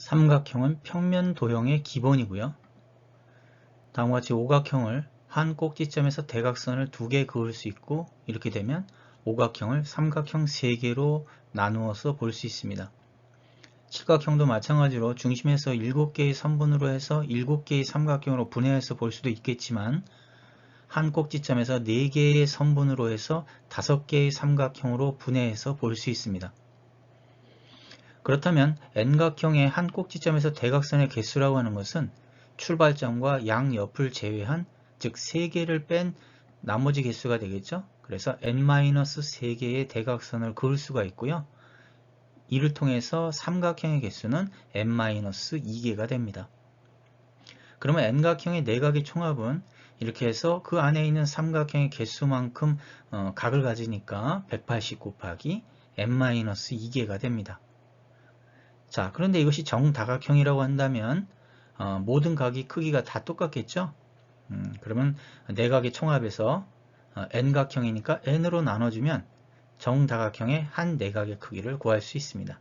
삼각형은 평면 도형의 기본이고요. 다음과 같이 오각형을 한 꼭지점에서 대각선을 두 개 그을 수 있고 이렇게 되면 오각형을 삼각형 세 개로 나누어서 볼 수 있습니다. 칠각형도 마찬가지로 중심에서 7개의 선분으로 해서 7개의 삼각형으로 분해해서 볼 수도 있겠지만 한 꼭지점에서 4개의 선분으로 해서 5개의 삼각형으로 분해해서 볼 수 있습니다. 그렇다면 N각형의 한 꼭지점에서 대각선의 개수라고 하는 것은 출발점과 양옆을 제외한 즉 3개를 뺀 나머지 개수가 되겠죠. 그래서 n-3개의 대각선을 그을 수가 있고요. 이를 통해서 삼각형의 개수는 n-2개가 됩니다. 그러면 n각형의 내각의 총합은 이렇게 해서 그 안에 있는 삼각형의 개수만큼 어, 각을 가지니까 180 곱하기 n-2개가 됩니다. 자, 그런데 이것이 정다각형이라고 한다면 어, 모든 각이 크기가 다 똑같겠죠? 음, 그러면 내각의 총합에서 어, n각형이니까 n으로 나눠주면 정다각형의 한 내각의 크기를 구할 수 있습니다.